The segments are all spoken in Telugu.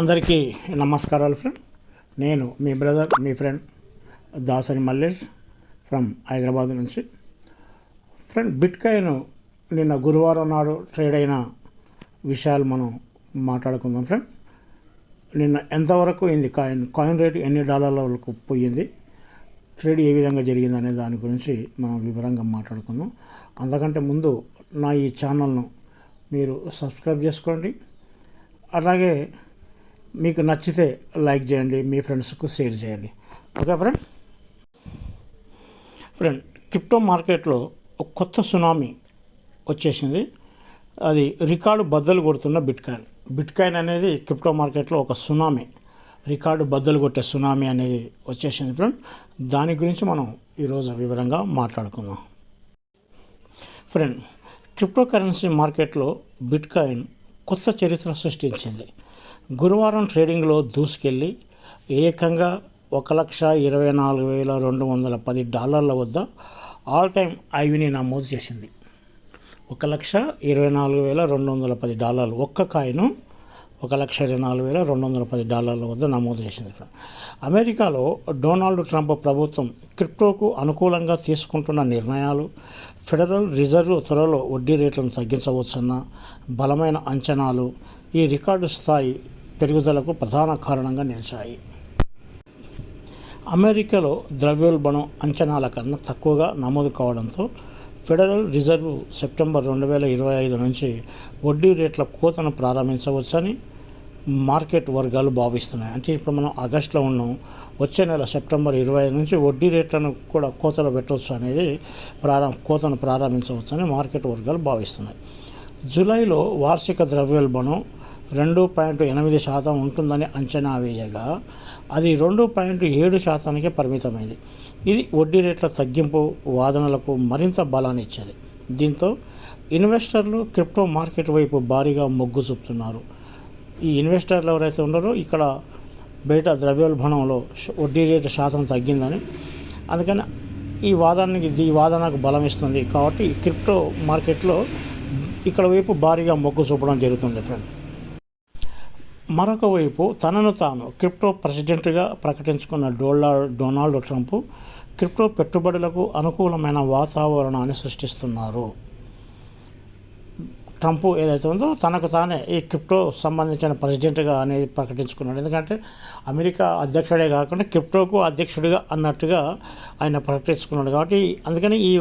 అందరికీ నమస్కారాలు ఫ్రెండ్ నేను మీ బ్రదర్ మీ ఫ్రెండ్ దాసరి మల్లేష్ ఫ్రమ్ హైదరాబాద్ నుంచి. ఫ్రెండ్ బిట్ కాయిన్ నిన్న గురువారం నాడు ట్రేడ్ అయిన విషయాలు మనం మాట్లాడుకుందాం ఫ్రెండ్ నిన్న ఎంతవరకు అయింది కాయిన్ కాయిన్ రేటు ఎన్ని డాలర్ల వరకు పోయింది? ట్రేడ్ ఏ విధంగా జరిగింది అనే దాని గురించి మనం వివరంగా మాట్లాడుకుందాం. అంతకంటే ముందు నా ఈ ఛానల్ను మీరు సబ్స్క్రైబ్ చేసుకోండి. అలాగే మీకు నచ్చితే లైక్ చేయండి మీ ఫ్రెండ్స్కు షేర్ చేయండి. Okay friend? ఫ్రెండ్ క్రిప్టో మార్కెట్లో ఒక కొత్త సునామీ వచ్చేసింది. అది రికార్డు బద్దలు కొడుతున్న బిట్కాయిన్. బిట్కాయిన్ అనేది క్రిప్టో మార్కెట్లో ఒక సునామీ. రికార్డు బద్దలు కొట్టే సునామీ అనేది వచ్చేసింది ఫ్రెండ్. దాని గురించి మనం ఈరోజు వివరంగా మాట్లాడుకుందాం. ఫ్రెండ్ క్రిప్టో కరెన్సీ మార్కెట్లో బిట్కాయిన్ కొత్త చరిత్ర సృష్టించింది. గురువారం ట్రేడింగ్లో దూసుకెళ్ళి ఏకంగా ఒక లక్ష ఇరవై నాలుగు వేల రెండు వందల పది డాలర్ల వద్ద ఆల్ టైమ్ ఐవిని నమోదు చేసింది. ఒక లక్ష ఇరవై నాలుగు వేల రెండు వందల పది డాలర్లు ఒక్క కాయిను ఒక లక్ష ఇరవై నాలుగు వేల రెండు వందల పది డాలర్ల వద్ద నమోదు చేసింది అమెరికాలో డొనాల్డ్ ట్రంప్ ప్రభుత్వం క్రిప్టోకు అనుకూలంగా తీసుకుంటున్న నిర్ణయాలు ఫెడరల్ రిజర్వ్ త్వరలో వడ్డీ రేట్లను తగ్గించవచ్చన్న బలమైన అంచనాలు ఈ రికార్డు స్థాయి పెరుగుదలకు ప్రధాన కారణంగా నిలిచాయి. అమెరికాలో ద్రవ్యోల్బణం అంచనాల కన్నా తక్కువగా నమోదు కావడంతో ఫెడరల్ రిజర్వ్ సెప్టెంబర్ రెండు వేల ఇరవై ఐదు నుంచి వడ్డీ రేట్ల కోతను ప్రారంభించవచ్చని మార్కెట్ వర్గాలు భావిస్తున్నాయి. అంటే ఇప్పుడు మనం ఆగస్టులో ఉన్నాం. వచ్చే నెల సెప్టెంబర్ ఇరవై ఐదు నుంచి వడ్డీ రేట్లను కూడా కోతలు పెట్టవచ్చు అనేది ప్రారంభ కోతను ప్రారంభించవచ్చని మార్కెట్ వర్గాలు భావిస్తున్నాయి. జూలైలో వార్షిక ద్రవ్యోల్బణం రెండు పాయింట్ ఎనిమిది శాతం ఉంటుందని అంచనా వేయగా అది రెండు పాయింట్ ఏడు శాతానికే పరిమితమైంది. ఇది వడ్డీ రేట్ల తగ్గింపు వాదనలకు మరింత బలాన్ని ఇచ్చేది. దీంతో ఇన్వెస్టర్లు క్రిప్టో మార్కెట్ వైపు భారీగా మొగ్గు చూపుతున్నారు. ఈ ఇన్వెస్టర్లు ఎవరైతే ఉన్నారో ఇక్కడ బయట ద్రవ్యోల్బణంలో వడ్డీ రేటు శాతం తగ్గిందని. అందుకని ఈ వాదానికి ఈ వాదనకు బలం ఇస్తుంది. కాబట్టి క్రిప్టో మార్కెట్లో ఇక్కడ వైపు భారీగా మొగ్గు చూపడం జరుగుతుంది ఫ్రెండ్. మరొక వైపు తనను తాను క్రిప్టో ప్రెసిడెంట్గా ప్రకటించుకున్న డోలా డొనాల్డ్ ట్రంప్ క్రిప్టో పెట్టుబడులకు అనుకూలమైన వాతావరణాన్ని సృష్టిస్తున్నారు. ట్రంప్ ఏదైతే ఉందో తనకు తానే ఈ క్రిప్టో సంబంధించిన ప్రెసిడెంట్గా అనేది ప్రకటించుకున్నాడు. ఎందుకంటే అమెరికా అధ్యక్షుడే కాకుండా క్రిప్టోకు అధ్యక్షుడిగా అన్నట్టుగా ఆయన ప్రకటించుకున్నాడు కాబట్టి అందుకని ఈ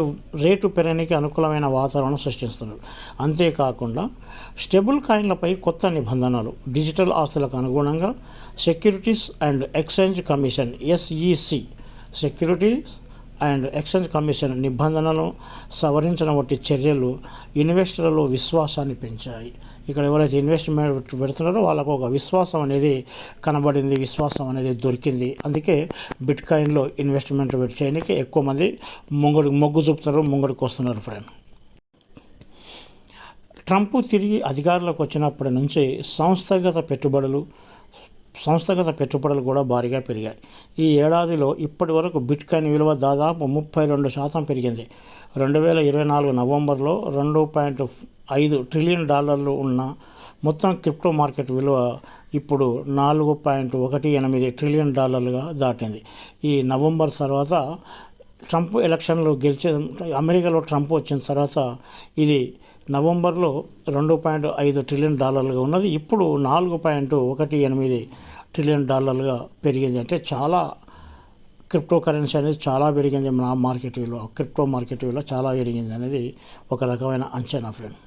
రేటు పెరగడానికి అనుకూలమైన వాతావరణం సృష్టిస్తున్నాడు. అంతేకాకుండా స్టెబుల్ కాయిన్లపై కొత్త నిబంధనలు డిజిటల్ ఆస్తులకు అనుగుణంగా securities and exchange commission SEC securities and exchange commission నిబంధనలను సవరించిన వంటి చర్యలు ఇన్వెస్టర్లలో విశ్వాసాన్ని పెంచాయి. ఇక్కడ ఎవరైతే ఇన్వెస్ట్మెంట్ పెడుతున్నారో వాళ్ళకు ఒక విశ్వాసం అనేది కనబడింది విశ్వాసం అనేది దొరికింది. అందుకే బిట్ కాయిన్లో ఇన్వెస్ట్మెంట్ చేయడానికి ఎక్కువ మంది ముంగడు మొగ్గు చూపుతారు ముంగడికి వస్తున్నారు ఫ్రెండ్. ట్రంప్ తిరిగి అధికారంలోకి వచ్చినప్పటి నుంచి సంస్థాగత పెట్టుబడులు సంస్థాగత పెట్టుబడులు కూడా భారీగా పెరిగాయి. ఈ ఏడాదిలో ఇప్పటి వరకు బిట్కాయిన్ విలువ దాదాపు ముప్పై రెండు శాతం పెరిగింది. రెండు వేల ఇరవై నాలుగు నవంబర్లో రెండు పాయింట్ ఐదు ట్రిలియన్ డాలర్లు ఉన్న మొత్తం క్రిప్టో మార్కెట్ విలువ ఇప్పుడు నాలుగు పాయింట్ ఒకటి ఎనిమిది ట్రిలియన్ డాలర్లుగా దాటింది. ఈ నవంబర్ తర్వాత ట్రంప్ ఎలక్షన్లో గెలిచే అమెరికాలో ట్రంప్ వచ్చిన తర్వాత ఇది నవంబర్లో రెండు పాయింట్ ఐదు ట్రిలియన్ డాలర్లుగా ఉన్నది. ఇప్పుడు నాలుగు పాయింట్ ఒకటి ఎనిమిది ట్రిలియన్ డాలర్లుగా పెరిగింది. అంటే చాలా క్రిప్టో కరెన్సీ అనేది చాలా పెరిగింది మన మార్కెట్ విలువ. క్రిప్టో మార్కెట్ విలువ చాలా పెరిగింది అనేది ఒక రకమైన అంచనా ఫ్రెండ్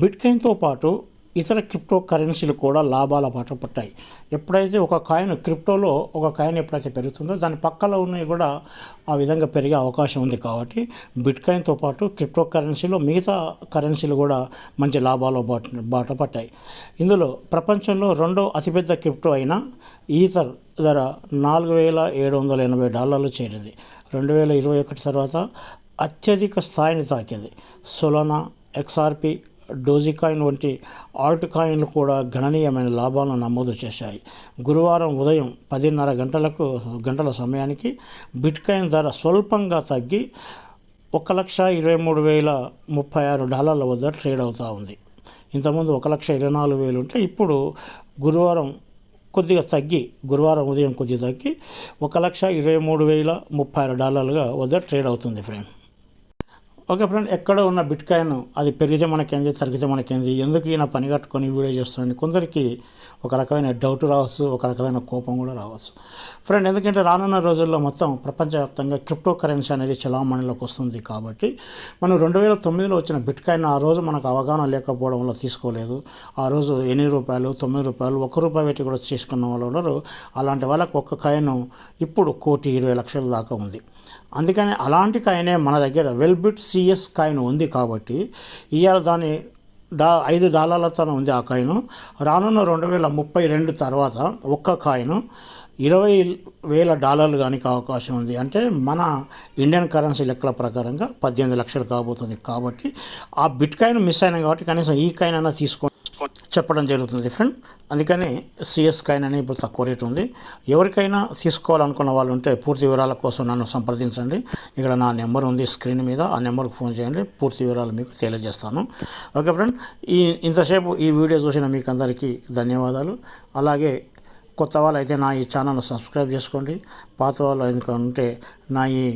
బిట్కాయిన్తో పాటు ఇతర క్రిప్టో కరెన్సీలు కూడా లాభాల బాట పట్టాయి. ఎప్పుడైతే ఒక కాయిన్ క్రిప్టోలో ఒక కాయిన్ ఎప్పుడైతే పెరుగుతుందో దాని పక్కలో ఉన్నవి కూడా ఆ విధంగా పెరిగే అవకాశం ఉంది కాబట్టి బిట్ కాయిన్తో పాటు క్రిప్టో కరెన్సీలో మిగతా కరెన్సీలు కూడా మంచి లాభాల బాట బాట పట్టాయి. ఇందులో ప్రపంచంలో రెండో అతిపెద్ద క్రిప్టో అయిన ఈథర్ ధర నాలుగు వేల ఏడు వందల ఎనభై డాలర్లు చేరింది. రెండు వేల ఇరవై ఒకటి తర్వాత అత్యధిక స్థాయిని తాకింది. సొలనా ఎక్స్ఆర్పి డోజికాయిన్ వంటి ఆల్ట్ కాయిన్లు కూడా గణనీయమైన లాభాలను నమోదు చేశాయి. గురువారం ఉదయం పదిన్నర గంటలకు గంటల సమయానికి బిట్కాయిన్ ధర స్వల్పంగా తగ్గి ఒక లక్ష ఇరవై మూడు వేల ముప్పై ఆరు డాలర్ల వద్ద ట్రేడ్ అవుతూ ఉంది. ఇంతకుముందు ఒక లక్ష ఇరవై నాలుగు వేలు ఉంటే ఇప్పుడు గురువారం కొద్దిగా తగ్గి గురువారం ఉదయం కొద్దిగా తగ్గి ఒక లక్ష ఇరవై మూడు వేల ముప్పై ఆరు డాలర్లుగా వద్ద ట్రేడ్ అవుతుంది ఫ్రెండ్. ఓకే ఫ్రెండ్ ఎక్కడ ఉన్న బిట్ కాయిన్ అది పెరిగితే మనకేంది తరిగితే మనకేంది ఎందుకు ఈయన పని కట్టుకొని వీడియో చేస్తాడని కొందరికి ఒక రకమైన డౌట్ రావచ్చు ఒక రకమైన కోపం కూడా రావచ్చు. ఫ్రెండ్ ఎందుకంటే రానున్న రోజుల్లో మొత్తం ప్రపంచవ్యాప్తంగా క్రిప్టో కరెన్సీ అనేది చలామణిలోకి వస్తుంది కాబట్టి మనం రెండు వేల తొమ్మిదిలో వచ్చిన బిట్ కాయిన్ ఆ రోజు మనకు అవగాహన లేకపోవడం వల్ల తీసుకోలేదు. ఆ రోజు ఎనిమిది రూపాయలు తొమ్మిది రూపాయలు ఒక్క రూపాయి పెట్టి కూడా తీసుకున్న వాళ్ళు ఉన్నారు. అలాంటి వాళ్ళకి ఒక్క కాయిన్ ఇప్పుడు కోటి ఇరవై లక్షల దాకా ఉంది. అందుకని అలాంటి కాయనే మన దగ్గర వెల్బిట్ సిఎస్ కాయిన్ ఉంది కాబట్టి ఇవాళ దాని డా ఐదు డాలర్లతో ఉంది ఆ కాయిన్. రానున్న రెండు వేల ముప్పై రెండు తర్వాత ఒక్క కాయిన్ ఇరవై వేల డాలర్లు కానీ అవకాశం ఉంది. అంటే మన ఇండియన్ కరెన్సీ లెక్కల ప్రకారంగా పద్దెనిమిది లక్షలు కాబోతుంది కాబట్టి ఆ బిట్ కాయిన్ మిస్ అయినా కాబట్టి కనీసం ఈ కాయిన్ అయినా తీసుకో చెప్పడం జరుగుతుంది ఫ్రెండ్ అందుకని సిఎస్ కాయిన్ అని ఇప్పుడు తక్కువ రేట్ ఉంది. ఎవరికైనా తీసుకోవాలనుకున్న వాళ్ళు ఉంటే పూర్తి వివరాల కోసం నన్ను సంప్రదించండి. ఇక్కడ నా నెంబర్ ఉంది స్క్రీన్ మీద. ఆ నెంబర్కి ఫోన్ చేయండి. పూర్తి వివరాలు మీకు తెలియజేస్తాను. ఓకే ఫ్రెండ్ ఈ ఇంతసేపు ఈ వీడియో చూసిన మీకు అందరికీ ధన్యవాదాలు. అలాగే కొత్త వాళ్ళు అయితే నా ఈ ఛానల్ను సబ్స్క్రైబ్ చేసుకోండి. పాత వాళ్ళు ఇంకా ఉంటే నా ఈ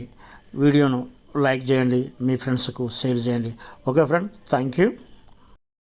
వీడియోను లైక్ చేయండి. మీ ఫ్రెండ్స్కు షేర్ చేయండి. Okay friend thank you.